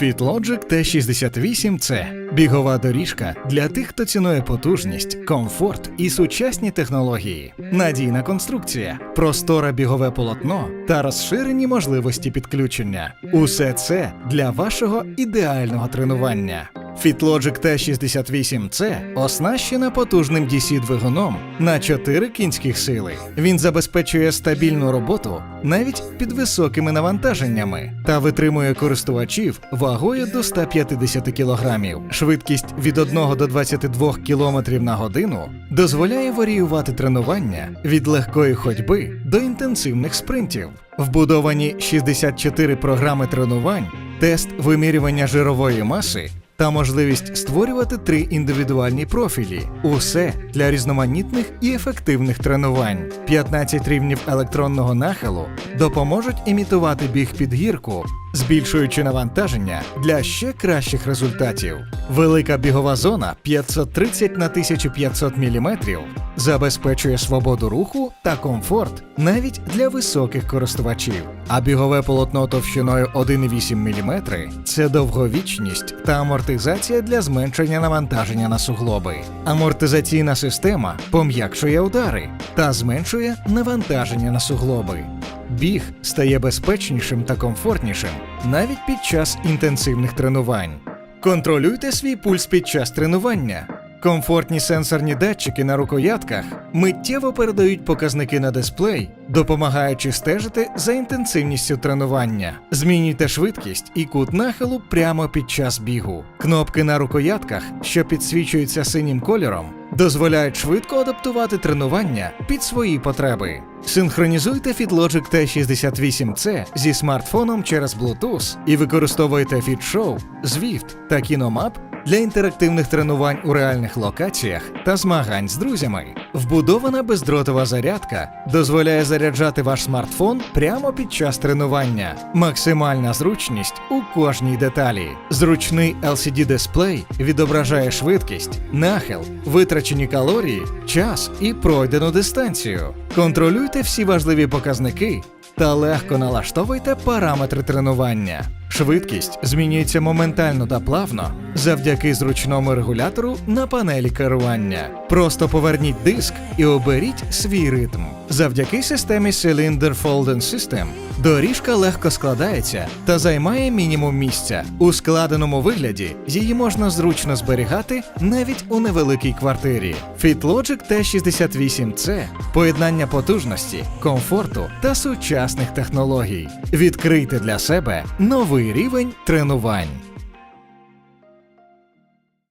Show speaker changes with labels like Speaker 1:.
Speaker 1: FitLogic T68 це – бігова доріжка для тих, хто цінує потужність, комфорт і сучасні технології, надійна конструкція, просторе бігове полотно та розширені можливості підключення. Усе це для вашого ідеального тренування. FitLogic T68C оснащена потужним DC-двигуном на 4 кінських сили. Він забезпечує стабільну роботу навіть під високими навантаженнями та витримує користувачів вагою до 150 кг. Швидкість від 1 до 22 км на годину дозволяє варіювати тренування від легкої ходьби до інтенсивних спринтів. Вбудовані 64 програми тренувань, тест вимірювання жирової маси та можливість створювати три індивідуальні профілі. Усе для різноманітних і ефективних тренувань. 15 рівнів електронного нахилу допоможуть імітувати біг під гірку, збільшуючи навантаження для ще кращих результатів. Велика бігова зона 530 на 1500 мм забезпечує свободу руху та комфорт навіть для високих користувачів. А бігове полотно товщиною 1,8 мм – це довговічність та амортизація для зменшення навантаження на суглоби. Амортизаційна система пом'якшує удари та зменшує навантаження на суглоби. Біг стає безпечнішим та комфортнішим навіть під час інтенсивних тренувань. Контролюйте свій пульс під час тренування. Комфортні сенсорні датчики на рукоятках миттєво передають показники на дисплей, допомагаючи стежити за інтенсивністю тренування. Змінюйте швидкість і кут нахилу прямо під час бігу. Кнопки на рукоятках, що підсвічуються синім кольором, дозволяють швидко адаптувати тренування під свої потреби. Синхронізуйте FitLogic T68C зі смартфоном через Bluetooth і використовуйте FitShow, Zwift та KinoMap для інтерактивних тренувань у реальних локаціях та змагань з друзями. Вбудована бездротова зарядка дозволяє заряджати ваш смартфон прямо під час тренування. Максимальна зручність у кожній деталі. Зручний LCD-дисплей відображає швидкість, нахил, витрачені калорії, час і пройдену дистанцію. Контролюйте всі важливі показники та легко налаштовуйте параметри тренування. Швидкість змінюється моментально та плавно завдяки зручному регулятору на панелі керування. Просто поверніть диск і оберіть свій ритм. Завдяки системі Cylinder Folding System доріжка легко складається та займає мінімум місця. У складеному вигляді її можна зручно зберігати навіть у невеликій квартирі. FitLogic T68C – поєднання потужності, комфорту та сучасних технологій. Відкрийте для себе новий рівень тренувань.